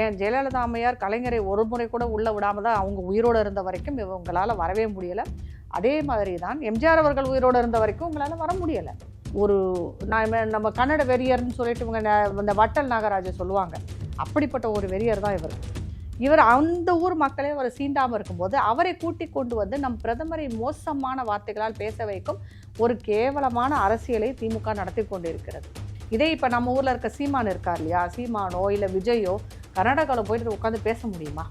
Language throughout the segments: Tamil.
ஏன் ஜெயலலிதா அம்மையார் கலைஞரை ஒரு முறை கூட உள்ளே விடாம தான் அவங்க உயிரோடு இருந்த வரைக்கும் இவங்களால் வரவே முடியலை. அதே மாதிரி தான் எம்ஜிஆர் அவர்கள் உயிரோடு இருந்த வரைக்கும் உங்களால் வர முடியலை. ஒரு நான் நம்ம கன்னட வெறியர்னு சொல்லிட்டு இவங்க இந்த வட்டல் நாகராஜ சொல்லுவாங்க. அப்படிப்பட்ட ஒரு வெறியர் தான் இவர். இவர் அந்த ஊர் மக்களே அவர் சீண்டாமல் இருக்கும்போது அவரை கூட்டி கொண்டு வந்து நம் பிரதமரை மோசமான வார்த்தைகளால் பேச வைக்கும் ஒரு கேவலமான அரசியலை திமுக நடத்தி கொண்டிருக்கிறது. இதே இப்போ நம்ம ஊரில் இருக்க சீமான் இருக்கார் இல்லையா? சீமானோ இல்லை விஜயோ கர்நாடகாவில் போயிட்டு உட்காந்து பேச முடியுமா?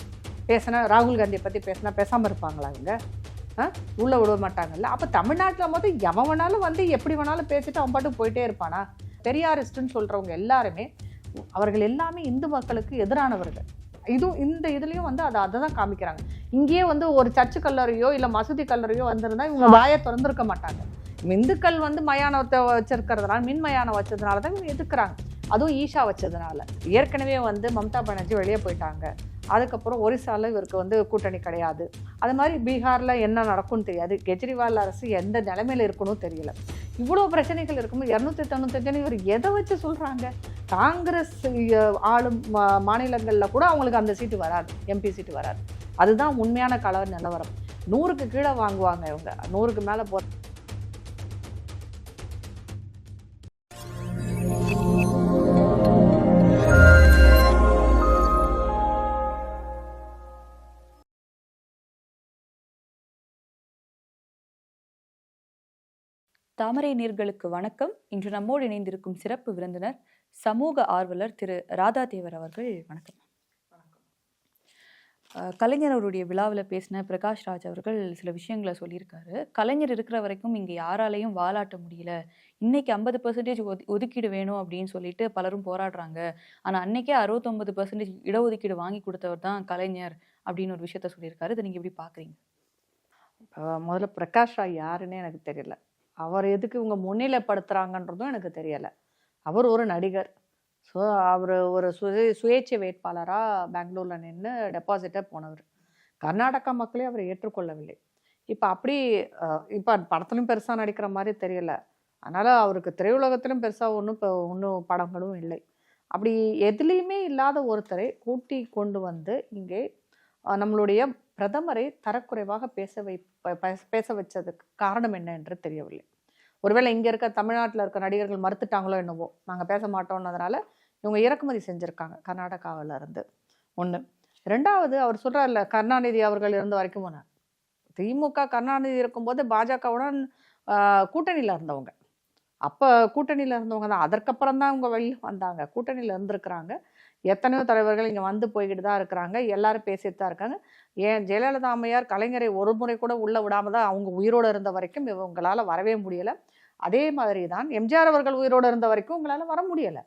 பேசினா ராகுல் காந்தியை பற்றி பேசினா பேசாமல் இருப்பாங்களா இவங்க? ஆ? உள்ளே விட மாட்டாங்கல்ல. அப்போ தமிழ்நாட்டில் மொத்தம் எவன் வேணாலும் வந்து எப்படி வேணாலும் பேசிட்டு அவன் பாட்டுக்கு போயிட்டே இருப்பானா? பெரியாரிஸ்ட்டுன்னு சொல்கிறவங்க எல்லாருமே அவர்கள் எல்லாமே இந்து மக்களுக்கு எதிரானவர்கள். இதுவும் இந்த இதுலேயும் வந்து அதை அதை தான் காமிக்கிறாங்க. இங்கேயே வந்து ஒரு சர்ச்சு கல்லறையோ இல்லை மசூதி கல்லறையோ வந்திருந்தா இவங்க வாயை திறந்திருக்க மாட்டாங்க. இந்துக்கள் வந்து மயானத்தை வச்சிருக்கிறதுனால மின் மயானம் வச்சதுனால தான் இவங்க எதுக்குறாங்க? அதுவும் ஈஷா வச்சதுனால. ஏற்கனவே வந்து மம்தா பானர்ஜி வெளியே போயிட்டாங்க. அதுக்கப்புறம் ஒரிசாவில் இவருக்கு வந்து கூட்டணி கிடையாது. அது மாதிரி பீகாரில் என்ன நடக்கும்னு தெரியாது. கெஜ்ரிவால் அரசு எந்த நிலைமையில் இருக்கணும் தெரியல. இவ்வளோ பிரச்சனைகள் இருக்கும்போது இரநூத்தி தொண்ணூத்தஞ்சுன்னு இவர் எதை வச்சு சொல்கிறாங்க காங்கிரஸ் ஆளும் மா- கூட அவங்களுக்கு அந்த சீட்டு வராது. எம்பி சீட்டு வராது. அதுதான் உண்மையான கலவர் நிலவரம். நூறுக்கு கீழே வாங்குவாங்க இவங்க. நூறுக்கு மேலே போ தாமரை நீர்களுக்கு வணக்கம். இன்று நம்மோடு இணைந்திருக்கும் சிறப்பு விருந்தினர் சமூக ஆர்வலர் திரு ராதா தேவர் அவர்கள். வணக்கம். கலைஞர் அவருடைய விழாவில் பேசின பிரகாஷ் ராஜ் அவர்கள் சில விஷயங்களை சொல்லியிருக்காரு. கலைஞர் இருக்கிற வரைக்கும் இங்கே யாராலையும் வாலாட்ட முடியல. இன்னைக்கு ஐம்பது பர்சன்டேஜ் ஒதுக்கீடு வேணும் அப்படின்னு சொல்லிட்டு பலரும் போராடுறாங்க. ஆனால் அன்னைக்கே அறுபத்தொன்பது பர்சன்டேஜ் இடஒதுக்கீடு வாங்கி கொடுத்தவர் தான் கலைஞர் அப்படின்னு ஒரு விஷயத்த சொல்லியிருக்காரு. இதை நீங்கள் எப்படி பார்க்குறீங்க முதல்ல பிரகாஷ் ராய் யாருன்னே எனக்கு தெரியல. அவர் எதுக்கு இவங்க முன்னிலைப்படுத்துகிறாங்கன்றதும் எனக்கு தெரியலை. அவர் ஒரு நடிகர். ஸோ அவர் ஒரு சுய சுயேட்சை வேட்பாளராக பெங்களூரில் நின்று டெபாசிட்டை போனவர். கர்நாடகா மக்களே அவர் ஏற்றுக்கொள்ளவில்லை. இப்போ அப்படி இப்போ படத்துலையும் பெருசாக நடிக்கிற மாதிரி தெரியல. அதனால் அவருக்கு திரையுலகத்திலும் பெருசாக ஒன்றும் இப்போ ஒன்றும் படங்களும் இல்லை. அப்படி எதுலேயுமே இல்லாத ஒருத்தரை கூட்டி கொண்டு வந்து இங்கே நம்மளுடைய பிரதமரை தரக்குறைவாக பேச வை பேச வச்சதுக்கு காரணம் என்ன என்று தெரியவில்லை. ஒருவேளை இங்கே இருக்க தமிழ்நாட்டில் இருக்க நடிகர்கள் மறுத்துட்டாங்களோ என்னவோ நாங்கள் பேச மாட்டோம்னதுனால இவங்க இறக்குமதி செஞ்சுருக்காங்க கர்நாடகாவில் இருந்து. ஒன்று ரெண்டாவது அவர் சொல்கிறார்ல கருணாநிதி அவர்கள் இருந்த வரைக்கும் போனார். திமுக கருணாநிதி இருக்கும்போது பாஜகவுடன் கூட்டணியில் இருந்தவங்க. அப்போ கூட்டணியில் இருந்தவங்க தான். அதற்கப்புறம் தான் அவங்க வெளியில் வந்தாங்க. கூட்டணியில் இருந்திருக்கிறாங்க. எத்தனையோ தலைவர்கள் இங்கே வந்து போய்கிட்டு தான் இருக்கிறாங்க. எல்லாரும் பேசிட்டு தான் இருக்காங்க. ஏன் ஜெயலலிதா அம்மையார் கலைஞரை ஒரு முறை கூட உள்ளே விடாம தான் அவங்க உயிரோடு இருந்த வரைக்கும் இவங்களால் வரவே முடியலை. அதே மாதிரி தான் எம்ஜிஆர் அவர்கள் உயிரோடு இருந்த வரைக்கும் உங்களால் வர முடியலை.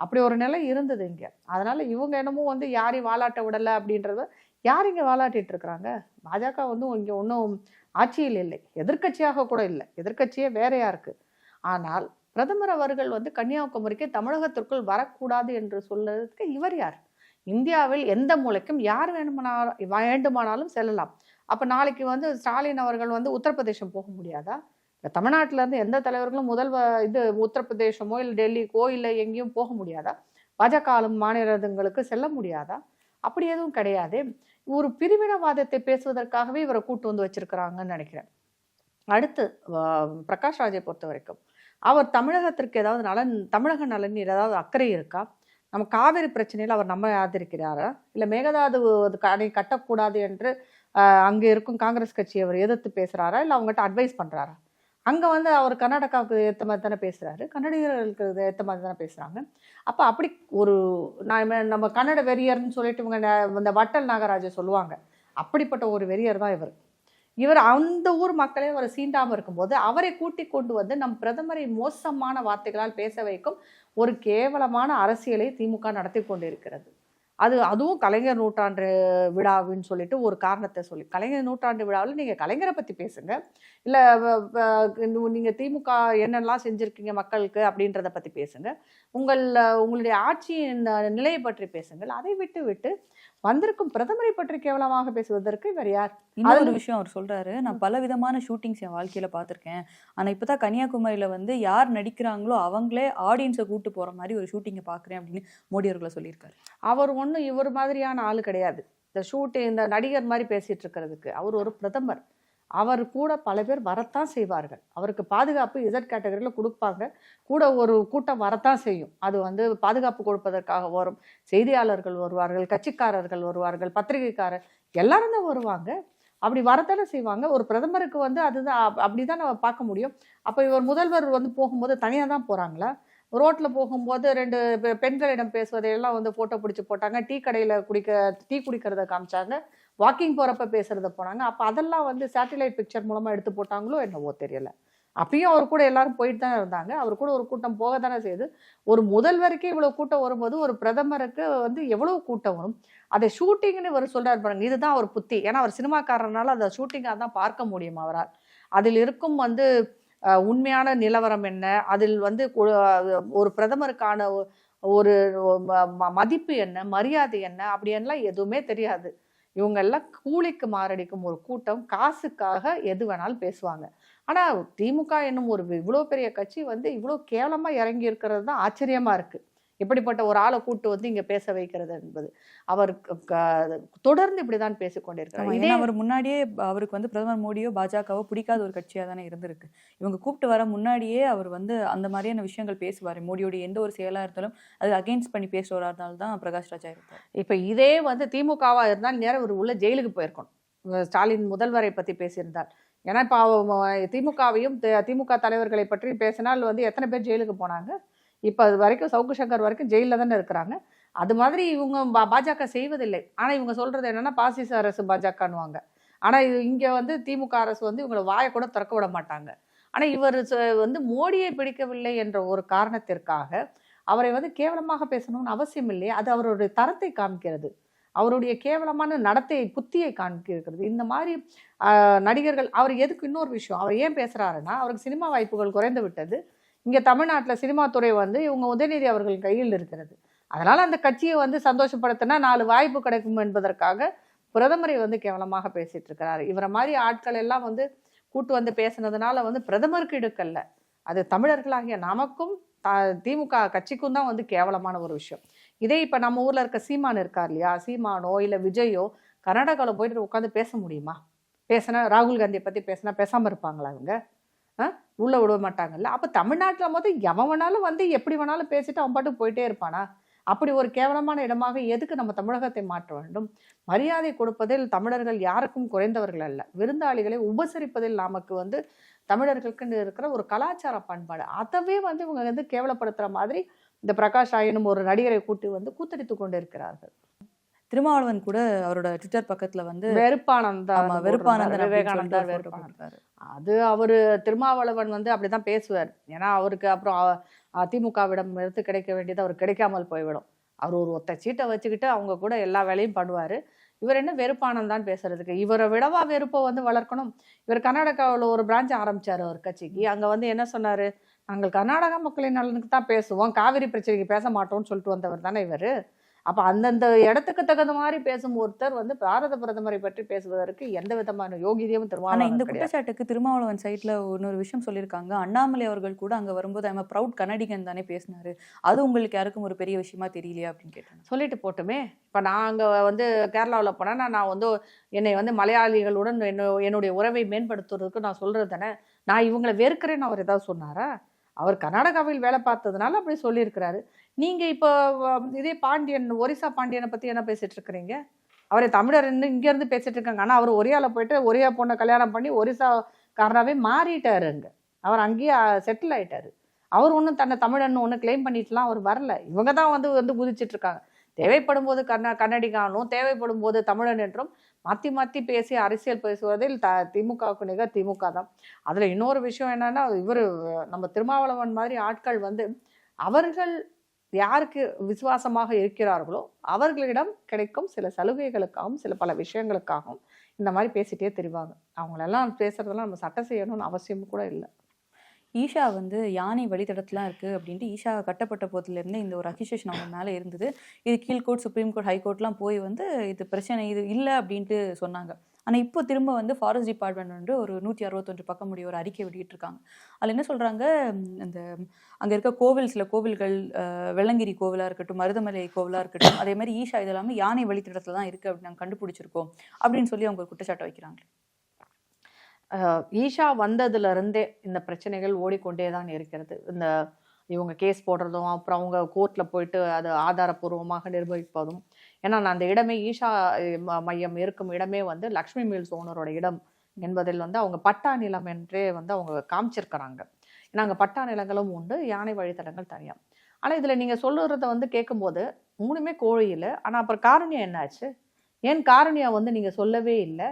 அப்படி ஒரு நிலை இருந்தது இங்கே. அதனால் இவங்க என்னமோ வந்து யாரையும் வாலாட்ட விடலை அப்படின்றத யார் இங்கே வாலாட்டிகிட்டு இருக்கிறாங்க? பாஜக வந்து இங்கே ஒன்றும் ஆட்சியில் இல்லை. எதிர்க்கட்சியாக கூட இல்லை. எதிர்க்கட்சியே வேறையாக இருக்குது ஆனால் பிரதமர் அவர்கள் வந்து கன்னியாகுமரிக்கு தமிழகத்திற்குள் வரக்கூடாது என்று சொல்றதுக்கு இவர் யார்? இந்தியாவில் எந்த மூலைக்கும் யார் வேணுமானா வேண்டுமானாலும் செல்லலாம். அப்போ நாளைக்கு வந்து ஸ்டாலின் அவர்கள் வந்து உத்தரப்பிரதேசம் போக முடியாதா? இல்லை இருந்து எந்த தலைவர்களும் முதல் இது உத்தரப்பிரதேசமோ இல்லை டெல்லிக்கோ இல்லை எங்கேயும் போக முடியாதா? பாஜக ஆளும் மாநிலங்களுக்கு செல்ல முடியாதா? அப்படி எதுவும் கிடையாது. ஒரு பிரிவினவாதத்தை பேசுவதற்காகவே இவரை கூட்டு வந்து வச்சிருக்கிறாங்கன்னு நினைக்கிறேன். அடுத்து பிரகாஷ் ராஜை பொறுத்த வரைக்கும். அவர் தமிழகத்திற்கு ஏதாவது நலன் தமிழக நலனில் ஏதாவது அக்கறை இருக்கா? நம்ம காவிரி பிரச்சனையில் அவர் நம்ம ஆதரிக்கிறாரா? இல்லை மேகதாது அது அணை கட்டக்கூடாது என்று அங்கே இருக்கும் காங்கிரஸ் கட்சி அவர் எதிர்த்து பேசுகிறாரா இல்லை அவங்ககிட்ட அட்வைஸ் பண்ணுறாரா அங்கே வந்து அவர் கர்நாடகாவுக்கு ஏற்ற மாதிரி தானே பேசுகிறாரு கன்னடிகர்களுக்கு ஏற்ற மாதிரி தானே பேசுகிறாங்க அப்போ அப்படி ஒரு நான் நம்ம கன்னட வெறியர்னு சொல்லிட்டு இவங்க இந்த வட்டல் நாகராஜை சொல்லுவாங்க. அப்படிப்பட்ட ஒரு வெறியர் தான் இவர். இவர் அந்த ஊர் மக்களே அவரை சீண்டாமல் இருக்கும்போது அவரை கூட்டி கொண்டு வந்து நம் பிரதமரை மோசமான வார்த்தைகளால் பேச வைக்கும் ஒரு கேவலமான அரசியலை திமுக நடத்தி கொண்டிருக்கிறது. அது அதுவும் கலைஞர் நூற்றாண்டு விழாவின்னு சொல்லிட்டு ஒரு காரணத்தை சொல்லி கலைஞர் நூற்றாண்டு விழாவில் நீங்கள் கலைஞரை பற்றி பேசுங்க. இல்லை நீங்கள் திமுக என்னெல்லாம் செஞ்சுருக்கீங்க மக்களுக்கு அப்படின்றத பற்றி பேசுங்க. உங்கள் உங்களுடைய ஆட்சியின் நிலையை பற்றி பேசுங்கள். அதை விட்டு விட்டு வந்திருக்கும் பிரதமரை பற்றி கேவலமாக பேசுவதற்கு இவர் யார்? இன்னொரு விஷயம் அவர் சொல்றாரு. நான் பல விதமான ஷூட்டிங்ஸ் என் வாழ்க்கையில பார்த்திருக்கேன். ஆனா இப்பதான் கன்னியாகுமரியில வந்து யார் நடிக்கிறாங்களோ அவங்களே ஆடியன்ஸை கூட்டு போற மாதிரி ஒரு ஷூட்டிங்கை பாக்குறேன் அப்படின்னு மோடி அவர்களை சொல்லியிருக்காரு. அவர் ஒன்றும் இவர் மாதிரியான ஆள் கிடையாது. இந்த ஷூட்டு இந்த நடிகர் மாதிரி பேசிட்டு இருக்கிறதுக்கு. அவர் ஒரு பிரதமர். அவர் கூட பல பேர் வரத்தான் செய்வார்கள். அவருக்கு பாதுகாப்பு இசட் கேட்டகரியில் கொடுப்பாங்க. கூட ஒரு கூட்டம் வரத்தான் செய்யும். அது வந்து பாதுகாப்பு கொடுப்பதற்காக வரும். செய்தியாளர்கள் வருவார்கள் கட்சிக்காரர்கள் வருவார்கள் பத்திரிகைக்காரர் எல்லாரும் தான் வருவாங்க. அப்படி வரத்தானே செய்வாங்க. ஒரு பிரதமருக்கு வந்து அதுதான் அப்படி அப்படிதான் நம்ம பார்க்க முடியும். அப்போ இவர் முதல்வர் வந்து போகும்போது தனியாக தான் போகிறாங்களா ரோட்டில் போகும்போது ரெண்டு பெ- பெண்களிடம் பேசுவதையெல்லாம் வந்து ஃபோட்டோ பிடிச்சி போட்டாங்க. டீ கடையில் குடிக்க டீ குடிக்கிறத காமிச்சாங்க. வாக்கிங் போகிறப்ப பேசுகிறத போனாங்க. அப்போ அதெல்லாம் வந்து சேட்டலைட் பிக்சர் மூலமாக எடுத்து போட்டாங்களோ என்னவோ தெரியல. அப்பயும் அவர் கூட எல்லாரும் போயிட்டு தான் இருந்தாங்க. அவர் கூட ஒரு கூட்டம் போக தானே செய்யுது ஒரு முதல்வருக்கே இவ்வளோ கூட்டம் வரும்போது ஒரு பிரதமருக்கு வந்து எவ்வளோ கூட்டம் வரும்? அதை ஷூட்டிங்னு இவர் சொல்கிறார் பாருங்க. இதுதான் அவர் புத்தி. ஏன்னா அவர் சினிமாக்காரனால அதை ஷூட்டிங்காக தான் பார்க்க முடியும் அவரால். அதில் இருக்கும் வந்து உண்மையான நிலவரம் என்ன? அதில் வந்து ஒரு பிரதமருக்கான ஒரு மதிப்பு என்ன? மரியாதை என்ன? அப்படியெல்லாம் எதுவுமே தெரியாது. இவங்கெல்லாம் கூலிக்கு மாரடிக்கும் ஒரு கூட்டம் காசுக்காக எது வேணாலும் பேசுவாங்க. ஆனால் திமுக என்னும் ஒரு இவ்வளோ பெரிய கட்சி வந்து இவ்வளோ கேவலமாக இறங்கி இருக்கிறது தான் ஆச்சரியமாக இருக்குது இப்படிப்பட்ட ஒரு ஆளை கூட்டு வந்து இங்க பேச வைக்கிறது என்பது. அவர் தொடர்ந்து இப்படிதான் பேசிக் ஆமா, கொண்டிருக்கிறார் இதே அவர் முன்னாடியே அவருக்கு வந்து பிரதமர் மோடியோ பாஜகவோ பிடிக்காத ஒரு கட்சியா தானே இருந்திருக்கு. இவங்க கூப்பிட்டு வர முன்னாடியே அவர் வந்து அந்த மாதிரியான விஷயங்கள் பேசுவார். மோடியோட எந்த ஒரு செயலா இருந்தாலும் அது அகைன்ஸ்ட் பண்ணி பேசுறவரா இருந்தாலும் தான் பிரகாஷ் ராஜா இருப்பார். இப்ப இதே வந்து திமுகவா இருந்தால் நேரம் ஒரு உள்ள ஜெயிலுக்கு போயிருக்கணும். ஸ்டாலின் முதல்வரை பத்தி பேசியிருந்தார். ஏன்னா இப்போ திமுகவையும் திமுக தலைவர்களை பற்றி பேசினால் வந்து எத்தனை பேர் ஜெயிலுக்கு போனாங்க? இப்போ அது வரைக்கும் சவுக்கு சங்கர் வரைக்கும் ஜெயிலில் தானே இருக்கிறாங்க. அது மாதிரி இவங்க பா- பாஜக செய்வதில்லை. ஆனால் இவங்க சொல்கிறது என்னென்னா பாசிச அரசு பாஜகன்னுவாங்க. ஆனால் இது இங்கே வந்து திமுக அரசு வந்து இவங்களை வாயை கூட திறக்க விட மாட்டாங்க. ஆனால் இவர் ச- வந்து மோடியை பிடிக்கவில்லை என்ற ஒரு காரணத்திற்காக அவரை வந்து கேவலமாக பேசணும்னு அவசியம் இல்லை அது அவருடைய தரத்தை காமிக்கிறது அவருடைய கேவலமான நடத்தை புத்தியை காண்பிக்கிறது இந்த மாதிரி நடிகர்கள் அவர் எதுக்கு இன்னொரு விஷயம்? அவர் ஏன் பேசுகிறாருன்னா அவருக்கு சினிமா வாய்ப்புகள் குறைந்து விட்டது. இங்கே தமிழ்நாட்டில் சினிமா துறை வந்து இவங்க உதயநிதி அவர்கள் கையில் இருக்கிறது. அதனால் அந்த கட்சியை வந்து சந்தோஷப்படுத்தினா நாலு வாய்ப்பு கிடைக்கும் என்பதற்காக பிரதமரை வந்து கேவலமாக பேசிகிட்டு இருக்கிறார். இவரை மாதிரி ஆட்கள் எல்லாம் வந்து கூட்டு வந்து பேசுனதுனால வந்து பிரதமருக்கு இடுக்கல்ல. அது தமிழர்களாகிய நமக்கும் த- திமுக கட்சிக்கும் தான் வந்து கேவலமான ஒரு விஷயம். இதே இப்போ நம்ம ஊரில் இருக்க சீமான் இருக்கார் இல்லையா? சீமானோ இல்லை விஜயோ கர்நாடகாவில் போயிட்டு உட்காந்து பேச முடியுமா? பேசினா ராகுல் காந்தியை பற்றி பேசினா பேசாமல் இருப்பாங்களா இவங்க? உள்ளே விட மாட்டாங்கல்ல. அப்போ தமிழ்நாட்டில் மொதல் எவன் வேணாலும் வந்து எப்படி வேணாலும் பேசிட்டு அவன் பாட்டு போயிட்டே இருப்பானா? அப்படி ஒரு கேவலமான இடமாக எதுக்கு நம்ம தமிழகத்தை மாற்ற வேண்டும்? மரியாதை கொடுப்பதில் தமிழர்கள் யாருக்கும் குறைந்தவர்கள் அல்ல. விருந்தாளிகளை உபசரிப்பதில் நமக்கு வந்து தமிழர்களுக்குன்னு இருக்கிற ஒரு கலாச்சார பண்பாடு. அதவே வந்து இவங்க வந்து கேவலப்படுத்துகிற மாதிரி இந்த பிரகாஷ் ஆயினும் ஒரு நடிகரை கூட்டி வந்து கூத்தடித்து கொண்டு இருக்கிறார்கள் திருமாவளவன் கூட அவரோட ட்விட்டர் பக்கத்துல வந்து வெறுப்பானந்தா ஆமா வெறுப்பானந்தன் அப்படின்னு விவேகானந்தா சொல்லிட்டு ஒரு photo வெறுப்பானந்தா. போட்டிருக்காரு. அது அவரு திருமாவளவன் வந்து அப்படிதான் பேசுவார். ஏன்னா அவருக்கு அப்புறம் அதிமுகவிடம் இருந்து கிடைக்க வேண்டியது அவர் கிடைக்காமல் போய்விடும். அவர் ஒரு ஒத்த சீட்டை வச்சுக்கிட்டு அவங்க கூட எல்லா வேலையும் பண்ணுவாரு. இவர் என்ன வெறுப்பானந்தான் பேசுறதுக்கு. இவரை விடவா வெறுப்பை வந்து வளர்க்கணும்? இவர் கர்நாடகாவில் ஒரு பிரான்ச் ஆரம்பிச்சாரு ஒரு கட்சிக்கு. அங்க வந்து என்ன சொன்னாரு? நாங்கள் கர்நாடகா மக்களின் நலனுக்கு தான் பேசுவோம். காவிரி பிரச்சனைக்கு பேச மாட்டோம்னு சொல்லிட்டு வந்தவர் தானே இவர்? அப்ப அந்தந்த இடத்துக்கு தகுந்த மாதிரி பேசும் ஒருத்தர் வந்து பாரத பிரதமரை பற்றி பேசுவதற்கு எந்த விதமான இந்த திருமாவளவன் கிடையாது. குற்றச்சாட்டுக்கு திருமாவளவன் சைட்ல இன்னொரு விஷயம் சொல்லியிருக்காங்க. அண்ணாமலை அவர்கள் கூட அங்க வரும்போது ஐம் ப்ரௌட் கனடிகன் தானே பேசினாரு. அது உங்களுக்கு யாருக்கும் ஒரு பெரிய விஷயமா தெரியலையா அப்படின்னு கேட்டாங்க. சொல்லிட்டு போட்டுமே. இப்போ நான் அங்கே வந்து கேரளாவில் போனேன்னா நான் வந்து என்னை வந்து மலையாளிகளுடன் என்ன என்னுடைய உறவை மேம்படுத்துறதுக்கு நான் சொல்கிறது தானே. நான் இவங்களை வெறுக்கிறேன்னு அவர் ஏதாவது சொன்னாரா? அவர் கர்நாடகாவில் வேலை பார்த்ததுனால அப்படி சொல்லியிருக்கிறாரு. நீங்கள் இப்போ இதே பாண்டியன் ஒரிசா பாண்டியனை பற்றி என்ன பேசிட்டு இருக்கிறீங்க? அவரை தமிழர் இங்கேருந்து பேசிட்டு இருக்காங்க. ஆனால் அவர் ஒரியால போயிட்டு ஒரியா பொண்ணை கல்யாணம் பண்ணி ஒரிசாக்காரனாவே மாறிட்டாரு அங்கே. அவர் அங்கேயே செட்டில் ஆயிட்டாரு. அவர் ஒன்றும் தன்னை தமிழன் ஒன்று கிளைம் பண்ணிட்டுலாம் அவர் வரல. இவங்க தான் வந்து வந்து குதிச்சிட்டு இருக்காங்க. தேவைப்படும் போது கர்நா கன்னடிகானும் தேவைப்படும் போது தமிழன் என்றும் மாற்றி மாற்றி பேசி அரசியல் பேசுவதில் த திமுகவுக்கு நிகர் திமுக தான். அதில் இன்னொரு விஷயம் என்னென்னா இவர் நம்ம திருமாவளவன் மாதிரி ஆட்கள் வந்து அவர்கள் யாருக்கு விசுவாசமாக இருக்கிறார்களோ அவர்களிடம் கிடைக்கும் சில சலுகைகளுக்காகவும் சில பல விஷயங்களுக்காகவும் இந்த மாதிரி பேசிகிட்டே தெரிவாங்க. அவங்களெல்லாம் பேசுகிறதெல்லாம் நம்ம சட்டை செய்யணும்னு அவசியம் கூட இல்லை. ஈஷா வந்து யானை வழித்தடத்துலாம் இருக்குது அப்படின்ட்டு ஈஷா கட்டப்பட்ட போதிலேருந்தே இந்த ஒரு அக்யூசேஷன் அவங்க மேலே இருந்தது. இது கீழ்கோர்ட் சுப்ரீம் கோர்ட் ஹைகோர்ட்லாம் போய் வந்து இது பிரச்சனை இது இல்லை அப்படின்ட்டு சொன்னாங்க. ஆனால் இப்போ திரும்ப வந்து ஃபாரஸ்ட் டிபார்ட்மெண்ட் வந்து ஒரு நூற்றி அறுபத்தொன்று பக்கம் உடைய ஒரு அறிக்கை வெளியிட்டிருக்காங்க. அதில் என்ன சொல்கிறாங்க அந்த அங்கே இருக்க கோவில் சில கோவில்கள் வெள்ளங்கிரி கோவிலாக இருக்கட்டும் மருதமலை கோவிலாக இருக்கட்டும் அதே மாதிரி ஈஷா இது எல்லாமே யானை வழித்தடத்துல தான் இருக்குது அப்படின்னு நாங்கள் கண்டுபிடிச்சிருக்கோம் அப்படின்னு சொல்லி அவங்க ஒரு குற்றச்சாட்டை வைக்கிறாங்க ஈஷா வந்ததுலேருந்தே இந்த பிரச்சனைகள் ஓடிக்கொண்டே தான் இருக்கிறது. இந்த இவங்க கேஸ் போடுறதும் அப்புறம் அவங்க கோர்ட்டில் போயிட்டு அது ஆதாரப்பூர்வமாக நிர்வகிப்பதும் ஏன்னா நான் அந்த இடமே ஈஷா ம- மையம் இருக்கும் இடமே வந்து லக்ஷ்மி மில்ஸ் ஓனரோட இடம் என்பதில் வந்து அவங்க பட்டா நிலம் என்றே வந்து அவங்க காமிச்சிருக்கிறாங்க. ஏன்னா அங்கே பட்டா நிலங்களும் உண்டு யானை வழித்தடங்கள் தனியாக ஆனால் இதில் நீங்கள் சொல்லுறத வந்து கேட்கும்போது மூணுமே கோழியில். ஆனால் அப்புறம் காரணியம் என்னாச்சு? ஏன் காரணியா வந்து நீங்கள் சொல்லவே இல்லை?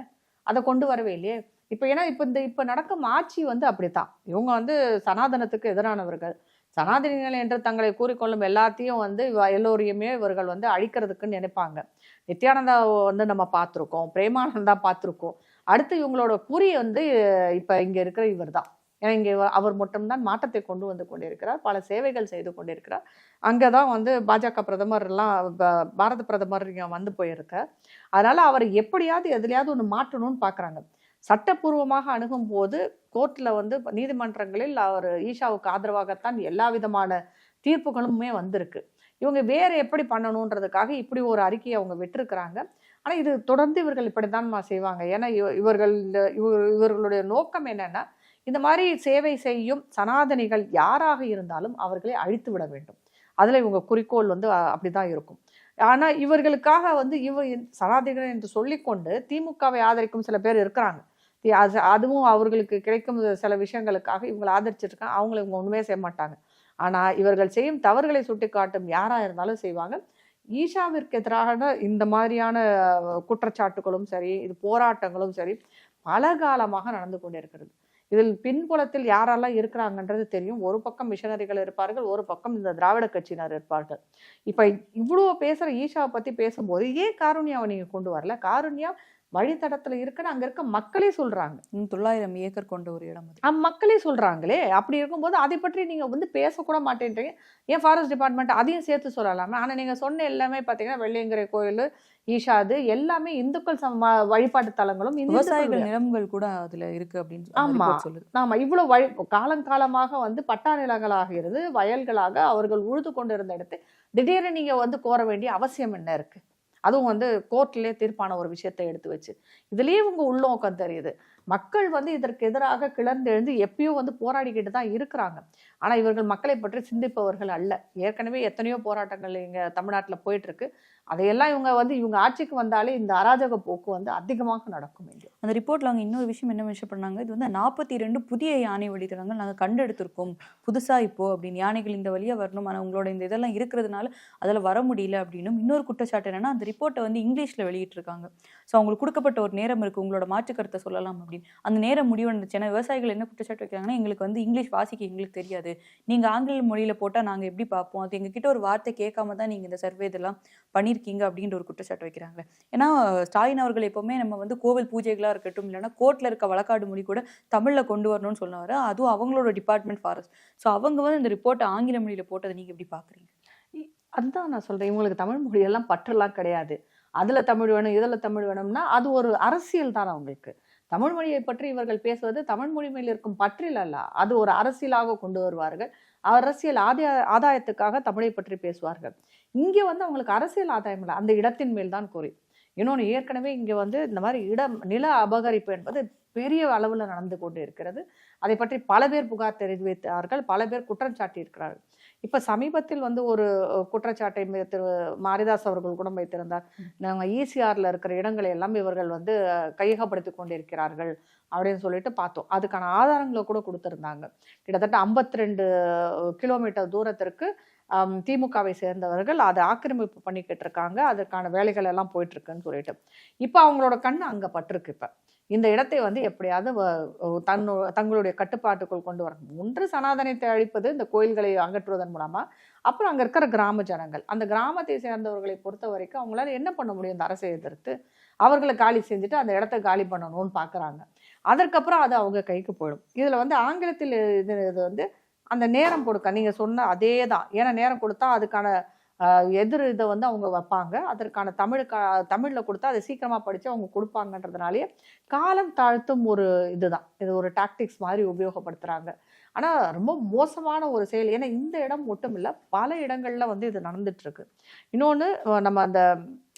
அதை கொண்டு வரவே இல்லையே? இப்போ ஏன்னா இப்போ இந்த இப்போ நடக்கும் ஆட்சி வந்து அப்படித்தான். இவங்க வந்து சனாதனத்துக்கு எதிரானவர்கள். சனாதனிகள் என்று தங்களை கூறிக்கொள்ளும் எல்லாத்தையும் வந்து எல்லோரையுமே இவர்கள் வந்து அழிக்கிறதுக்குன்னு நினைப்பாங்க. நித்யானந்தா வந்து நம்ம பார்த்துருக்கோம். பிரேமானந்தா பார்த்துருக்கோம். அடுத்து இவங்களோட குறி வந்து இப்போ இங்கே இருக்கிற இவர் தான் ஏன்னா இங்கே அவர் மட்டும்தான் மாற்றத்தை கொண்டு வந்து கொண்டிருக்கிறார். பல சேவைகள் செய்து கொண்டிருக்கிறார். அங்கே தான் வந்து பாஜக பிரதமர் எல்லாம் பாரத பிரதமர் இங்கே வந்து போயிருக்கார். அதனால் அவர் எப்படியாவது எதுலையாவது ஒன்று மாற்றணும்னு பார்க்குறாங்க சட்டப்பூர்வமாக அணுகும் போது கோர்ட்டில் வந்து நீதிமன்றங்களில் அவர் ஈஷாவுக்கு ஆதரவாகத்தான் எல்லா விதமான தீர்ப்புகளுமே வந்திருக்கு. இவங்க வேறு எப்படி பண்ணணுன்றதுக்காக இப்படி ஒரு அறிக்கையை அவங்க விட்டுருக்குறாங்க. ஆனால் இது தொடர்ந்து இவர்கள் இப்படித்தான்மா செய்வாங்க. ஏன்னா இவ- இவர்கள் இவர்களுடைய நோக்கம் என்னென்னா இந்த மாதிரி சேவை செய்யும் சனாதனிகள் யாராக இருந்தாலும் அவர்களை அழித்து விட வேண்டும். அதில் இவங்க குறிக்கோள் வந்து அப்படிதான் இருக்கும். ஆனால் இவர்களுக்காக வந்து இவ சனாதனிகள் என்று சொல்லிக்கொண்டு திமுகவை ஆதரிக்கும் சில பேர் இருக்கிறாங்க. அது- அதுவும் அவர்களுக்கு கிடைக்கும் சில விஷயங்களுக்காக இவங்களை ஆதரிச்சிருக்காங்க. அவங்களை இவங்க ஒன்றுமே செய்ய மாட்டாங்க. ஆனால் இவர்கள் செய்யும் தவறுகளை சுட்டிக்காட்டும் யாராக இருந்தாலும் செய்வாங்க. ஈஷாவிற்கு எதிரான இந்த மாதிரியான குற்றச்சாட்டுகளும் சரி இது போராட்டங்களும் சரி பல காலமாக நடந்து கொண்டிருக்கிறது. இதில் பின்புலத்தில் யாரெல்லாம் இருக்கிறாங்கன்றது தெரியும். ஒரு பக்கம் மிஷனரிகள் இருப்பார்கள் ஒரு பக்கம் இந்த திராவிட கட்சியினர் இருப்பார்கள். இப்போ இவ்வளோ பேசுகிற ஈஷாவை பற்றி பேசும்போது ஏன் காருண்யாவை நீங்கள் கொண்டு வரல? காருண்யா வழித்தடத்துல இருக்குன்னு அங்க இருக்க மக்களே சொல்றாங்க. இன்னும் தொள்ளாயிரம் ஏக்கர் கொண்ட ஒரு இடம் அது. மக்களே சொல்றாங்களே. அப்படி இருக்கும்போது அதை பற்றி நீங்க வந்து பேசக்கூட மாட்டேன்றீங்க. ஏன் ஃபாரஸ்ட் டிபார்ட்மெண்ட் அதையும் சேர்த்து சொல்லலாமே? ஆனா நீங்க சொன்ன எல்லாமே பாத்தீங்கன்னா வெள்ளையங்கிரை கோயில் ஈஷாது எல்லாமே இந்துக்கள் சம வழிபாட்டு தலங்களும் விவசாயிகள் நிலங்கள் கூட அதுல இருக்கு அப்படின்னு ஆமா. ஆமா இவ்வளவு வழி காலங்காலமாக வந்து பட்டா நிலங்களாகிறது வயல்களாக அவர்கள் உழுது கொண்டிருந்த இடத்தை திடீர்னு நீங்க வந்து கோர வேண்டிய அவசியம் என்ன இருக்கு? அதுவும் வந்து கோர்ட்லேயே தீர்ப்பான ஒரு விஷயத்தை எடுத்து வச்சு. இதுலேயே உங்க உள்நோக்கம் தெரியுது. மக்கள் வந்து இதற்கு எதிராக கிளர்ந்தெழுந்து எப்பயோ வந்து போராடிக்கிட்டு தான் இருக்கிறாங்க. ஆனால் இவர்கள் மக்களை பற்றி சிந்திப்பவர்கள் அல்ல. ஏற்கனவே எத்தனையோ போராட்டங்கள் இங்கே தமிழ்நாட்டில் போயிட்டுருக்கு அதையெல்லாம் இவங்க வந்து இவங்க ஆட்சிக்கு வந்தாலே இந்த அராஜக போக்கு வந்து அதிகமாக நடக்கும் இங்க. அந்த ரிப்போர்ட்ல அவங்க இன்னொரு விஷயம் என்ன மென்ஷன் பண்ணாங்க? இது வந்து நாற்பத்தி ரெண்டு புதிய யானை வழித்தடங்கள் நாங்கள் கண்டெடுத்திருக்கோம். புதுசா இப்போ அப்படின்னு. யானைகள் இந்த வழியா வரணும். ஆனால் உங்களோட இந்த இதெல்லாம் இருக்கிறதுனால அதில் வர முடியல அப்படின்னும் இன்னொரு குற்றச்சாட்டு என்னன்னா அந்த ரிப்போர்ட்டை வந்து இங்கிலீஷ்ல வெளியிட்டிருக்காங்க. ஸோ அவங்களுக்கு கொடுக்கப்பட்ட ஒரு நேரம் இருக்கு. உங்களோட மாற்று கருத்தை சொல்லலாம் அப்படின்னு. அந்த நேரம் முடிவடைந்துச்சு ஏன்னா விவசாயிகள் என்ன குற்றச்சாட்டு வைக்கிறாங்கன்னா எங்களுக்கு வந்து இங்கிலீஷ் வாசிக்க எங்களுக்கு தெரியாது. நீங்க ஆங்கில மொழியில போட்டா நாங்கள் எப்படி பார்ப்போம்? அது எங்ககிட்ட ஒரு வார்த்தை கேட்காம தான் நீங்க இந்த சர்வே இதெல்லாம் பண்ணி பண்ணியிருக்கீங்க அப்படின்ற ஒரு குற்றச்சாட்டு வைக்கிறாங்க ஏன்னா ஸ்டாலின் அவர்கள் எப்பவுமே நம்ம வந்து கோவில் பூஜைகளா இருக்கட்டும் இல்லைன்னா கோர்ட்ல இருக்க வழக்காடு மொழி கூட தமிழ்ல கொண்டு வரணும்னு சொன்னவர். அதுவும் அவங்களோட டிபார்ட்மெண்ட் ஃபாரஸ்ட் ஸோ அவங்க வந்து இந்த ரிப்போர்ட்டை ஆங்கில மொழியில போட்டதை நீங்க எப்படி பாக்குறீங்க? அதுதான் நான் சொல்றேன். இவங்களுக்கு தமிழ் மொழியெல்லாம் பற்றெல்லாம் கிடையாது. அதுல தமிழ் வேணும் இதில் தமிழ் வேணும்னா அது ஒரு அரசியல் தான் அவங்களுக்கு. தமிழ் மொழியை பற்றி இவர்கள் பேசுவது தமிழ் மொழி மேல் இருக்கும் பற்றில் அல்ல. அது ஒரு அரசியலாக கொண்டு வருவார்கள். அரசியல் ஆதாய ஆதாயத்துக்காக தமிழை பற்றி பேசுவார்கள். இங்கே வந்து அவங்களுக்கு அரசியல் ஆதாயம் இல்லை. அந்த இடத்தின் மேல் தான் குறி. இன்னொன்று ஏற்கனவே இங்கே வந்து இந்த மாதிரி இடம் நில அபகரிப்பு என்பது பெரிய அளவில் நடந்து கொண்டு இருக்கிறது அதை பற்றி பல பேர் புகார் தெரிவித்தார்கள். பல பேர் குற்றம் சாட்டியிருக்கிறார்கள். இப்போ சமீபத்தில் வந்து ஒரு குற்றச்சாட்டை திரு மாரிதாஸ் அவர்கள் கூட வைத்திருந்தார். நாங்கள் ஈசிஆரில் இருக்கிற இடங்களை எல்லாம் இவர்கள் வந்து கையகப்படுத்தி கொண்டிருக்கிறார்கள் அப்படின்னு சொல்லிட்டு பார்த்தோம். அதுக்கான ஆதாரங்களை கூட கொடுத்துருந்தாங்க. கிட்டத்தட்ட 52 ரெண்டு கிலோமீட்டர் தூரத்திற்கு திமுகவை சேர்ந்தவர்கள் அதை ஆக்கிரமிப்பு பண்ணிக்கிட்டு இருக்காங்க. அதற்கான வேலைகள் எல்லாம் போயிட்டு இருக்குன்னு சொல்லிட்டு. இப்போ அவங்களோட கண் அங்கே பட்டிருக்கு இப்போ. இந்த இடத்தை வந்து எப்படியாவது வ- தன்னு தங்களுடைய கட்டுப்பாட்டுக்குள் கொண்டு வரணும். ஒன்று சனாதனத்தை அழிப்பது இந்த கோயில்களை அகற்றுவதன் மூலமா அப்புறம் அங்கே இருக்கிற கிராம ஜனங்கள். அந்த கிராமத்தை சேர்ந்தவர்களை பொறுத்த வரைக்கும் அவங்களால என்ன பண்ண முடியும்? இந்த அரசை எதிர்த்து அவர்களை காலி செஞ்சுட்டு அந்த இடத்த காலி பண்ணணும்னு பார்க்குறாங்க அதற்கப்புறம் அது அவங்க கைக்கு போயிடும். இதில் வந்து ஆங்கிலத்தில் இது இது வந்து அந்த நேரம் கொடுக்க நீங்கள் சொன்ன அதே தான் ஏன்னா நேரம் கொடுத்தா அதுக்கான எதிர் இதை வந்து அவங்க வைப்பாங்க. அதற்கான தமிழ் தமிழில் கொடுத்தா அதை சீக்கிரமாக படித்து அவங்க கொடுப்பாங்கன்றதுனாலேயே காலம் தாழ்த்தும் ஒரு இதுதான். இது ஒரு டாக்டிக்ஸ் மாதிரி உபயோகப்படுத்துகிறாங்க ஆனால் ரொம்ப மோசமான ஒரு செயல். ஏன்னா இந்த இடம் மட்டும் இல்லை பல இடங்கள்ல வந்து இது நடந்துட்டு இருக்கு. இன்னொன்று நம்ம அந்த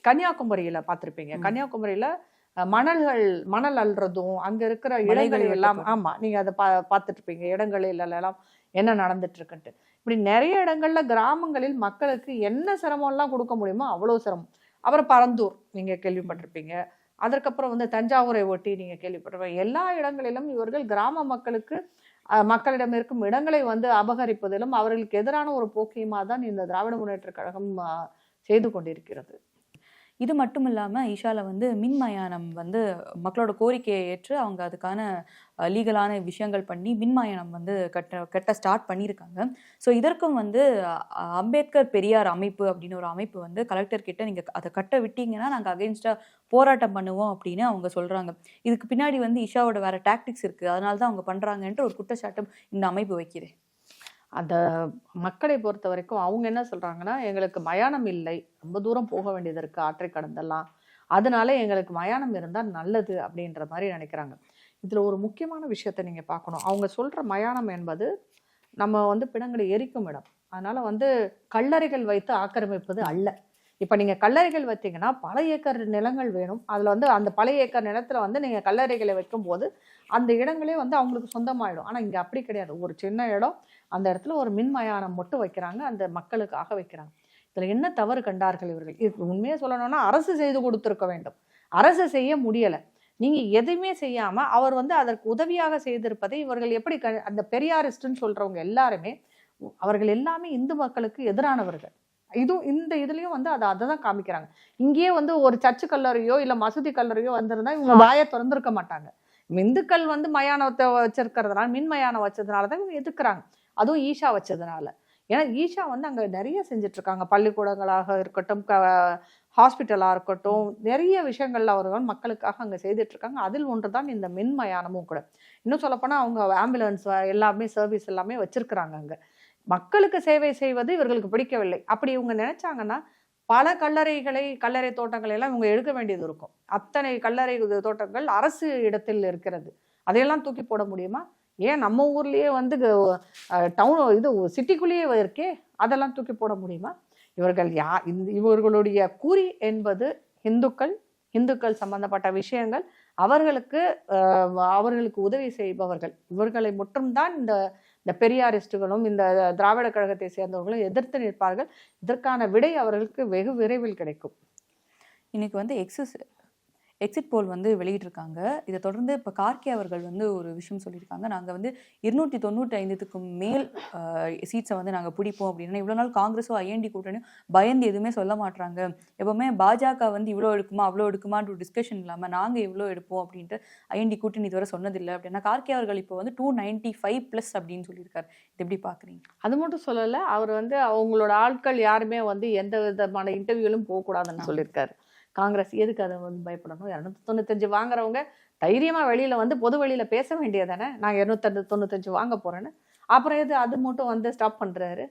கன்னியாகுமரியில் பார்த்துருப்பீங்க. கன்னியாகுமரியில் மணல்கள் மணல் அள்ளுறதும் அங்க இருக்கிற இடங்கள் எல்லாம். ஆமா நீங்க அதை பா பார்த்துட்டு இருப்பீங்க இடங்களில் எல்லாம் என்ன நடந்துட்டு இருக்குன்ட்டு இப்படி நிறைய இடங்கள்ல கிராமங்களில் மக்களுக்கு என்ன சிரமம்லாம் கொடுக்க முடியுமோ அவ்வளோ சிரமம். அப்புறம் பரந்தூர் நீங்க கேள்விப்பட்டிருப்பீங்க. அதற்கப்புறம் வந்து தஞ்சாவூரை ஒட்டி நீங்க கேள்விப்பட்டிருப்பீங்க. எல்லா இடங்களிலும் இவர்கள் கிராம மக்களுக்கு மக்களிடம் இருக்கும் இடங்களை வந்து அபகரிப்பதிலும் அவர்களுக்கு எதிரான ஒரு போக்கியமா தான் இந்த திராவிட முன்னேற்ற கழகம் செய்து கொண்டிருக்கிறது. இது மட்டும் இல்லாமல் ஈஷால வந்து மின் மயானம் வந்து மக்களோட கோரிக்கையை ஏற்று அவங்க அதுக்கான லீகலான விஷயங்கள் பண்ணி மின்மயானம் வந்து கட்ட கட்ட ஸ்டார்ட் பண்ணியிருக்காங்க. ஸோ இதற்கும் வந்து அம்பேத்கர் பெரியார் அமைப்பு அப்படின்னு ஒரு அமைப்பு வந்து கலெக்டர் கிட்ட நீங்கள் அதை கட்ட விட்டீங்கன்னா நாங்கள் அகெயின்ஸ்டாக போராட்டம் பண்ணுவோம் அப்படின்னு அவங்க சொல்கிறாங்க இதுக்கு பின்னாடி வந்து இஷாவோட வேற டாக்டிக்ஸ் இருக்குது அதனால தான் அவங்க பண்ணுறாங்கன்ற ஒரு குற்றச்சாட்டும் இந்த அமைப்பு வைக்குது. அந்த மக்களை பொறுத்த வரைக்கும் அவங்க என்ன சொல்கிறாங்கன்னா எங்களுக்கு மயானம் இல்லை ரொம்ப தூரம் போக வேண்டியது இருக்குது ஆற்றை கடந்தெல்லாம். அதனால எங்களுக்கு மயானம் இருந்தால் நல்லது அப்படின்ற மாதிரி நினைக்கிறாங்க. இதில் ஒரு முக்கியமான விஷயத்தை நீங்கள் பார்க்கணும். அவங்க சொல்கிற மயானம் என்பது நம்ம வந்து பிணங்களை எரிக்கும் இடம். அதனால் வந்து கல்லறைகள் வைத்து ஆக்கிரமிப்பது அல்ல. இப்போ நீங்கள் கல்லறைகள் வைத்தீங்கன்னா பல ஏக்கர் நிலங்கள் வேணும். அதில் வந்து அந்த பல ஏக்கர் நிலத்தில் வந்து நீங்கள் கல்லறைகளை வைக்கும்போது அந்த இடங்களே வந்து அவங்களுக்கு சொந்தமாயிடும். ஆனால் இங்கே அப்படி கிடையாது. ஒரு சின்ன இடம் அந்த இடத்துல ஒரு மின் மயானம் மட்டும் வைக்கிறாங்க. அந்த மக்களுக்காக வைக்கிறாங்க. இதில் என்ன தவறு கண்டார்கள் இவர்கள்? இது உண்மையாக சொல்லணும்னா அரசு செய்து கொடுத்துருக்க வேண்டும். அரசு செய்ய முடியலை. நீங்கள் எதுவுமே செய்யாமல் அவர் வந்து அதற்கு உதவியாக செய்திருப்பதை இவர்கள் எப்படி க அந்த பெரியாரிஸ்ட்னு சொல்கிறவங்க எல்லாருமே அவர்கள் எல்லாமே இந்து மக்களுக்கு எதிரானவர்கள். இதுவும் இந்த இதுலயும் வந்து அதை அதை தான் காமிக்கிறாங்க. இங்கேயே வந்து ஒரு சர்ச்சு கல்லறையோ இல்லை மசூதி கல்லறையோ வந்திருந்தா இவங்க வாயை திறந்திருக்க மாட்டாங்க. இந்துக்கள் வந்து மயானத்தை வச்சிருக்கிறதுனால மின் மயானம் வச்சதுனால தான் இவங்க எதிர்க்கிறாங்க அதுவும் ஈஷா வச்சதுனால. ஏன்னா ஈஷா வந்து அங்கே நிறைய செஞ்சுட்டு இருக்காங்க பள்ளிக்கூடங்களாக இருக்கட்டும் க ஹாஸ்பிட்டலாக இருக்கட்டும் நிறைய விஷயங்கள்ல அவர்கள் மக்களுக்காக அங்கே செய்துட்டு இருக்காங்க அதில் ஒன்று தான் இந்த மின் மயானமும் கூட. இன்னும் சொல்லப்போனால் அவங்க ஆம்புலன்ஸ் எல்லாமே சர்வீஸ் எல்லாமே வச்சிருக்கிறாங்க அங்கே. மக்களுக்கு சேவை செய்வது இவர்களுக்கு பிடிக்கவில்லை. அப்படி இவங்க நினைச்சாங்கன்னா பல கல்லறைகளை கல்லறை தோட்டங்களை எல்லாம் இவங்க எடுக்க வேண்டியது இருக்கும். அத்தனை கல்லறை தோட்டங்கள் அரசு இடத்தில் இருக்கிறது. அதையெல்லாம் தூக்கி போட முடியுமா? ஏன் நம்ம ஊர்லயே வந்து டவுன் இது சிட்டிக்குள்ளேயே இருக்கே அதெல்லாம் தூக்கி போட முடியுமா? இவர்கள் யா இவர்களுடைய குறி என்பது இந்துக்கள் இந்துக்கள் சம்பந்தப்பட்ட விஷயங்கள். அவர்களுக்கு அவர்களுக்கு உதவி செய்பவர்கள். இவர்களை மட்டும்தான் இந்த இந்த பெரியாரிஸ்டுகளும் இந்த திராவிட கழகத்தை சேர்ந்தவர்களும் எதிர்த்து நிற்பார்கள். இதற்கான விடை அவர்களுக்கு வெகு விரைவில் கிடைக்கும். இன்னைக்கு வந்து எக்ஸஸ் எக்ஸிட் போல் வந்து வெளியிட்டிருக்காங்க. இதை தொடர்ந்து இப்போ கார்கே அவர்கள் வந்து ஒரு விஷயம் சொல்லியிருக்காங்க. நாங்கள் வந்து இருநூற்றி தொண்ணூற்றி ஐந்துக்கு மேல் சீட்ஸை வந்து நாங்கள் பிடிப்போம் அப்படின்னா. இவ்வளோ நாள் காங்கிரஸோ ஐஎன்டி கூட்டணியும் பயந்து எதுவுமே சொல்ல மாட்றாங்க. எப்பவுமே பாஜக வந்து இவ்வளோ எடுக்குமா அவ்வளோ எடுக்குமான்ற ஒரு டிஸ்கஷன் இல்லாமல் நாங்கள் இவ்வளோ எடுப்போம் அப்படின்ட்டு ஐஎன்டி கூட்டணி இதுவரை சொன்னதில்லை. அப்படின்னா கார்கே அவர்கள் இப்போ வந்து டூ நைன்ட்டி ஃபைவ் ப்ளஸ் அப்படின்னு சொல்லியிருக்காரு. இது எப்படி பார்க்குறீங்க அது மட்டும் சொல்லலை அவர் வந்து அவங்களோட ஆட்கள் யாருமே வந்து எந்த விதமான இன்டர்வியூலும் போகக்கூடாதுன்னு சொல்லியிருக்காரு. காங்கிரஸ் எதுக்கு அதை வந்து பயப்படணும்? இரநூத்தி தொண்ணூத்தஞ்சு வாங்குறவங்க தைரியமாக வெளியில் வந்து பொது வெளியில் பேச வேண்டியதானே நான் இரநூத்தஞ்சு தொண்ணூத்தஞ்சு வாங்க போகிறேன்னு அப்புறம் எது? அது மட்டும் வந்து ஸ்டாப் பண்ணுறாரு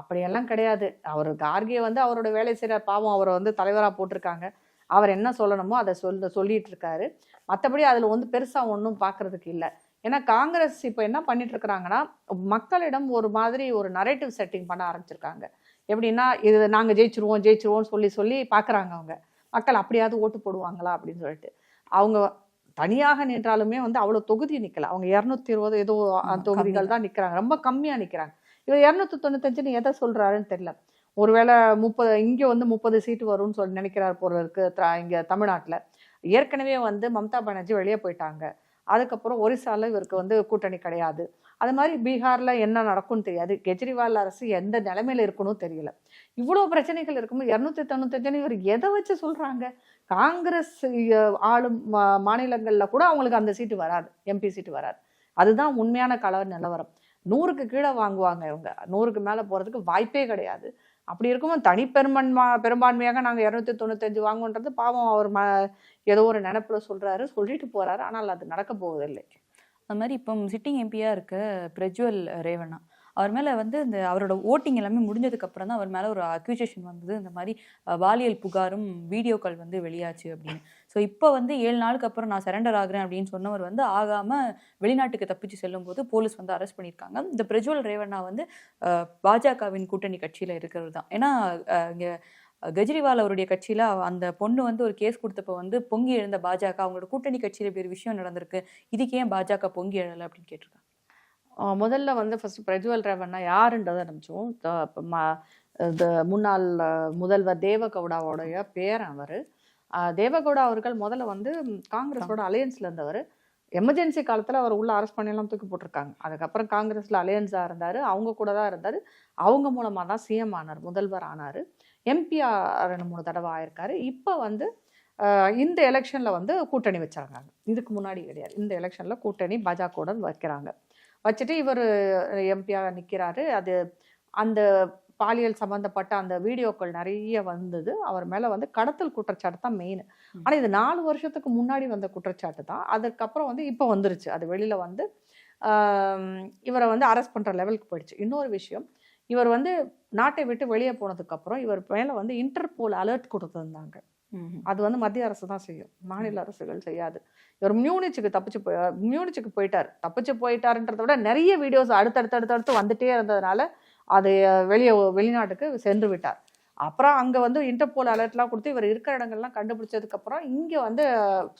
அப்படியெல்லாம் கிடையாது. அவர் கார்கே வந்து அவரோட வேலை செய்கிற பாவம் அவரை வந்து தலைவராக போட்டிருக்காங்க. அவர் என்ன சொல்லணுமோ அதை சொல்ல சொல்லிட்டு இருக்காரு. மற்றபடி அதில் வந்து பெருசாக ஒன்றும் பார்க்கறதுக்கு இல்லை. ஏன்னா காங்கிரஸ் இப்போ என்ன பண்ணிட்டு இருக்கிறாங்கன்னா மக்களிடம் ஒரு மாதிரி ஒரு நரேட்டிவ் செட்டிங் பண்ண ஆரம்பிச்சிருக்காங்க. எப்படின்னா இது நாங்கள் ஜெயிச்சிருவோம் ஜெயிச்சிருவோம்னு சொல்லி சொல்லி பார்க்குறாங்க அவங்க. மக்கள் அப்படியாவது ஓட்டு போடுவாங்களா அப்படின்னு சொல்லிட்டு. அவங்க தனியாக நின்றாலுமே வந்து அவ்வளோ தொகுதி நிற்கல அவங்க இரநூத்தி இருபது ஏதோ தொகுதிகள் தான் நிற்கிறாங்க ரொம்ப கம்மியாக நிற்கிறாங்க இவர் இரநூத்தி தொண்ணூத்தஞ்சுன்னு எதை சொல்றாருன்னு தெரியல. ஒருவேளை முப்பது இங்கே வந்து முப்பது சீட்டு வரும்னு சொல்லி நினைக்கிறார் போல இருக்கு இங்க தமிழ்நாட்டில். ஏற்கனவே வந்து மம்தா பானர்ஜி வெளியே போயிட்டாங்க. அதுக்கப்புறம் ஒரிசால இவருக்கு வந்து கூட்டணி கிடையாது. அது மாதிரி பீகாரில் என்ன நடக்கும்னு தெரியாது. கெஜ்ரிவால் அரசு எந்த நிலைமையில் இருக்கணும் தெரியல. இவ்வளோ பிரச்சனைகள் இருக்கும்போது இரநூத்தி தொண்ணூத்தஞ்சுன்னு இவர் எதை வச்சு சொல்கிறாங்க காங்கிரஸ் ஆளும் மா- கூட அவங்களுக்கு அந்த சீட்டு வராது. எம்பி சீட்டு வராது. அதுதான் உண்மையான கலவ நிலவரம். நூறுக்கு கீழே வாங்குவாங்க இவங்க. நூறுக்கு மேலே போகிறதுக்கு வாய்ப்பே கிடையாது. அப்படி இருக்கும்போது தனி பெரும்பான்மையாக நாங்கள் இரநூத்தி தொண்ணூத்தஞ்சு வாங்குன்றது பாவம் அவர் ம ஏதோ ஒரு நினப்பில் சொல்கிறாரு சொல்லிட்டு போகிறாரு ஆனால் அது நடக்க போவதில்லை. அது மாதிரி இப்போ சிட்டிங் எம்பியாக இருக்க பிரஜ்வல் ரேவண்ணா அவர் மேலே வந்து இந்த அவரோட ஓட்டிங் எல்லாமே முடிஞ்சதுக்கு அப்புறம் தான் அவர் மேலே ஒரு அக்யூசேஷன் வந்தது. இந்த மாதிரி பாலியல் புகாரும் வீடியோக்கள் வந்து வெளியாச்சு அப்படின்னு. ஸோ இப்போ வந்து ஏழு நாளுக்கு அப்புறம் நான் சரண்டர் ஆகுறேன் அப்படின்னு சொன்னவர் வந்து ஆகாமல் வெளிநாட்டுக்கு தப்பிச்சு செல்லும்போது போலீஸ் வந்து அரெஸ்ட் பண்ணியிருக்காங்க. இந்த பிரஜ்வல் ரேவண்ணா வந்து பாஜகவின் கூட்டணி கட்சியில் இருக்கிறவர் தான். ஏன்னா இங்கே கெஜ்ரிவால் அவருடைய கட்சியில் அந்த பொண்ணு வந்து ஒரு கேஸ் கொடுத்தப்ப வந்து பொங்கி எழுந்த பாஜக அவங்களோட கூட்டணி கட்சியில் இப்படி ஒரு விஷயம் நடந்திருக்கு. இதுக்கு ஏன் பாஜக பொங்கி எழலை அப்படின்னு கேட்டிருக்காங்க. முதல்ல வந்து ஃபர்ஸ்ட் பிரஜ்வல் ரேவண்ணா யாருன்றதை நினச்சோம். இது முன்னாள் முதல்வர் தேவகவுடாவோடைய பேரன் அவர். தேவகவுடா அவர்கள் முதல்ல வந்து காங்கிரஸோட அலையன்ஸ்ல இருந்தவர். எமர்ஜென்சி காலத்தில் அவர் உள்ள அரெஸ்ட் பண்ணியெல்லாம் தூக்கி போட்டிருக்காங்க. அதுக்கப்புறம் காங்கிரஸில் அலையன்ஸாக இருந்தார். அவங்க கூட தான் இருந்தார். அவங்க மூலமாக தான் சிஎம் ஆனார் முதல்வர் ஆனார். எம்பியா ரெண்டு மூணு தடவை ஆயிருக்காரு. இப்போ வந்து இந்த எலெக்ஷனில் வந்து கூட்டணி வச்சிருக்காங்க இதுக்கு முன்னாடி கிடையாது. இந்த எலெக்ஷனில் கூட்டணி பாஜகவுடன் வைக்கிறாங்க. வச்சுட்டு இவர் எம்பியாக நிற்கிறாரு அது அந்த பாலியல் சம்மந்தப்பட்ட அந்த வீடியோக்கள் நிறைய வந்தது. அவர் மேலே வந்து கடத்தல் குற்றச்சாட்டு தான் மெயின். ஆனால் இது நாலு வருஷத்துக்கு முன்னாடி வந்த குற்றச்சாட்டு தான். அதுக்கப்புறம் வந்து இப்போ வந்துருச்சு. அது வெளியில் வந்து இவரை வந்து அரெஸ்ட் பண்ணுற லெவலுக்கு போயிடுச்சு. இன்னொரு விஷயம் இவர் வந்து நாட்டை விட்டு வெளியே போனதுக்கப்புறம் இவர் மேலே வந்து இன்டர்போல் அலர்ட் கொடுத்துருந்தாங்க. அது வந்து மத்திய அரசு தான் செய்யும். மாநில அரசுகள் செய்யாது. இவர் மியூனிச்சுக்கு தப்பிச்சு போய் மியூனிச்சுக்கு போயிட்டார். தப்பிச்சு போயிட்டாருன்றத விட நிறைய வீடியோஸ் அடுத்தடுத்து அடுத்தடுத்து வந்துட்டே இருந்ததுனால அது வெளியே வெளிநாட்டுக்கு சென்று விட்டார். அப்புறம் அங்கே வந்து இன்டர்போல் அலர்ட்லாம் கொடுத்து இவர் இருக்கிற இடங்கள்லாம் கண்டுபிடிச்சதுக்கப்புறம் இங்கே வந்து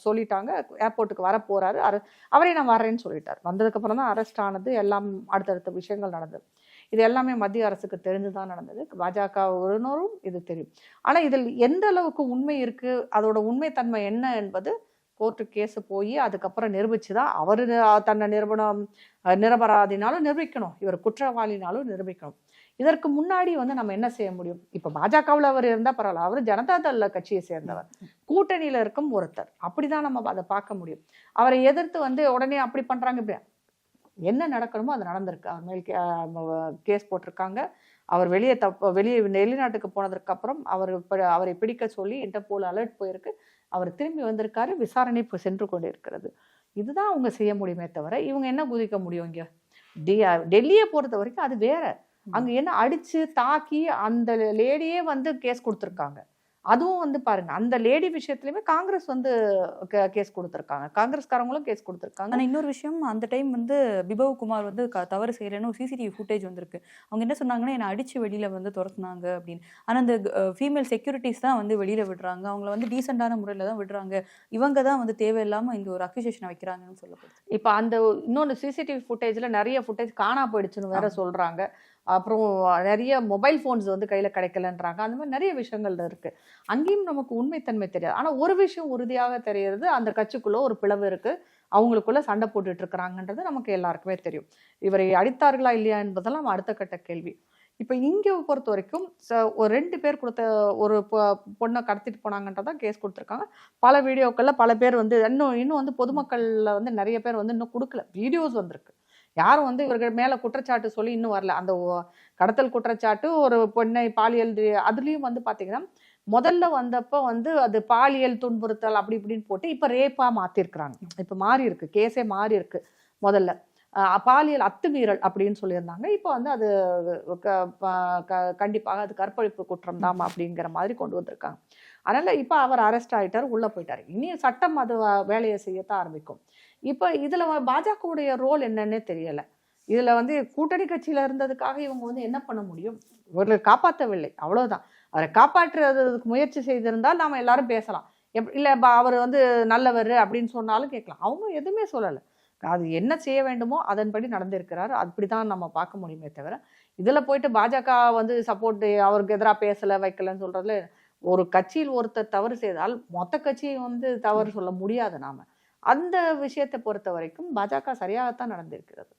சொல்லிட்டாங்க ஏர்போர்ட்டுக்கு வர போகிறாரு அர அவரே நான் வரேன்னு சொல்லிட்டார். வந்ததுக்கப்புறம் தான் அரெஸ்ட் ஆனது எல்லாம் அடுத்தடுத்த விஷயங்கள் நடந்தது. இது எல்லாமே மத்திய அரசுக்கு தெரிஞ்சு தான் நடந்தது. பாஜக உறவினரும் இது தெரியும். ஆனால் இதில் எந்த அளவுக்கு உண்மை இருக்குது அதோட உண்மைத்தன்மை என்ன என்பது கோர்ட்டு கேஸு போய் அதுக்கப்புறம் நிரூபிச்சு தான் அவர் தன்னை நிரூபணம் நிரபராதினாலும் நிரூபிக்கணும். இவர் குற்றவாளினாலும் நிரூபிக்கணும். இதற்கு முன்னாடி வந்து நம்ம என்ன செய்ய முடியும்? இப்போ பாஜகவில் அவர் இருந்தால் பரவாயில்ல. அவர் ஜனதா தள கட்சியை சேர்ந்தவர். கூட்டணியில் இருக்கும் ஒருத்தர். அப்படிதான் நம்ம அதை பார்க்க முடியும். அவரை எதிர்த்து வந்து உடனே அப்படி பண்ணுறாங்க இப்படி என்ன நடக்கணுமோ அது நடந்திருக்கு. அவர் மேல் கேஸ் போட்டிருக்காங்க. அவர் வெளியே தப்பு வெளியே வெளிநாட்டுக்கு போனதுக்கப்புறம் அவர் அவரை பிடிக்க சொல்லி இன்டர்போல் அலர்ட் போயிருக்கு. அவர் திரும்பி வந்திருக்காரு. விசாரணை இப்போ சென்று கொண்டு இருக்கிறது இதுதான் அவங்க செய்ய முடியுமே தவிர இவங்க என்ன குதிக்க முடியும் இங்கே? டெ டெல்லியை பொறுத்த வரைக்கும் அது வேற. அங்கே என்ன அடித்து தாக்கி அந்த லேடியே வந்து கேஸ் கொடுத்துருக்காங்க. அதுவும் வந்து பாருங்க அந்த லேடி விஷயத்துலயுமே காங்கிரஸ் வந்து கேஸ் கொடுத்துருக்காங்க. காங்கிரஸ்காரங்களும் கேஸ் கொடுத்துருக்காங்க. ஆனா இன்னொரு விஷயம் அந்த டைம் வந்து பிபவ் குமார் வந்து தவறு செய்யறேன்னு ஒரு சிசிடிவி ஃபுட்டேஜ் வந்திருக்கு. அவங்க என்ன சொன்னாங்கன்னா என்னை அடிச்சு வெளியில வந்து துரத்துனாங்க அப்படின்னு. ஆனா அந்த ஃபீமேல் செக்யூரிட்டிஸ் தான் வந்து வெளியில விடுறாங்க. அவங்கள வந்து டீசெண்டான முறையில தான் விடுறாங்க. இவங்க தான் வந்து தேவையில்லாம இந்த ஒரு அக்யூசேஷன் வைக்கிறாங்கன்னு சொல்லப்படுது. இப்போ அந்த இன்னொன்று சிசிடிவி ஃபுட்டேஜ்ல நிறைய ஃபுட்டேஜ் காணா போயிடுச்சுன்னு வேற. சொல்றாங்க. அப்புறம் நிறைய மொபைல் ஃபோன்ஸ் வந்து கையில் கிடைக்கலன்றாங்க. அந்த மாதிரி நிறைய விஷயங்கள் இருக்குது அங்கேயும் நமக்கு உண்மைத்தன்மை தெரியாது. ஆனால் ஒரு விஷயம் உறுதியாக தெரிகிறது அந்த கட்சிக்குள்ளே ஒரு பிளவு இருக்குது அவங்களுக்குள்ளே சண்டை போட்டுட்டு இருக்கிறாங்கன்றது நமக்கு எல்லாருக்குமே தெரியும். இவரை அடித்தார்களா இல்லையா என்பதெல்லாம் அடுத்த கட்ட கேள்வி. இப்போ இங்கே பொறுத்த வரைக்கும் ச- ஒரு ரெண்டு பேர் கொடுத்த ஒரு பொ- பொண்ணை கடத்திட்டு போனாங்கன்றதான் கேஸ் கொடுத்துருக்காங்க. பல வீடியோக்களில் பல பேர் வந்து இன்னும் இன்னும் வந்து பொதுமக்களில் வந்து நிறைய பேர் வந்து இன்னும் கொடுக்கல. வீடியோஸ் வந்திருக்கு. யாரும் வந்து இவர்கள் மேலே குற்றச்சாட்டு சொல்லி இன்னும் வரல. அந்த கடத்தல் குற்றச்சாட்டு ஒரு பொண்ணை பாலியல் அதுலேயும் வந்து பார்த்தீங்கன்னா முதல்ல வந்தப்போ வந்து அது பாலியல் துன்புறுத்தல் அப்படி இப்படின்னு போட்டு இப்போ ரேப்பாக மாற்றிருக்கிறாங்க இப்போ மாறி இருக்கு கேஸே மாறி இருக்கு முதல்ல. பாலியல் அத்துமீறல் அப்படின்னு சொல்லியிருந்தாங்க. இப்போ வந்து அது க- ப- க- கண்டிப்பாக அது கற்பழிப்பு குற்றம் தான் அப்படிங்கிற மாதிரி கொண்டு வந்திருக்காங்க. அதனால் இப்போ அவர் அரெஸ்ட் ஆகிட்டார் உள்ளே போயிட்டார். இனி சட்டம் அது வேலையை செய்யத்தான் ஆரம்பிக்கும். இப்போ இதில் வ- பாஜகவுடைய ரோல் என்னன்னே தெரியலை. இதில் வந்து கூட்டணி கட்சியில் இருந்ததுக்காக இவங்க வந்து என்ன பண்ண முடியும்? இவர்களை காப்பாற்றவில்லை அவ்வளோதான் அவரை காப்பாற்றுறதுக்கு முயற்சி செய்திருந்தால் நாம் எல்லாரும் பேசலாம். எப் இல்லை அவர் வந்து நல்லவர் அப்படின்னு சொன்னாலும் கேட்கலாம். அவங்க எதுவுமே சொல்லலை. அது என்ன செய்ய வேண்டுமோ அதன்படி நடந்திருக்கிறார். அப்படிதான் நம்ம பார்க்க முடியுமே தவிர இதில் போயிட்டு பாஜக வந்து சப்போர்ட் அவருக்கு எதிராக பேசலை வைக்கலன்னு சொல்கிறதுல ஒரு கட்சியில் ஒருத்தர் தவறு செய்தால் மொத்த கட்சியை வந்து தவறு சொல்ல முடியாது நாம். அந்த விஷயத்தை பொறுத்த வரைக்கும் பாஜக சரியாகத்தான் நடந்திருக்கிறது.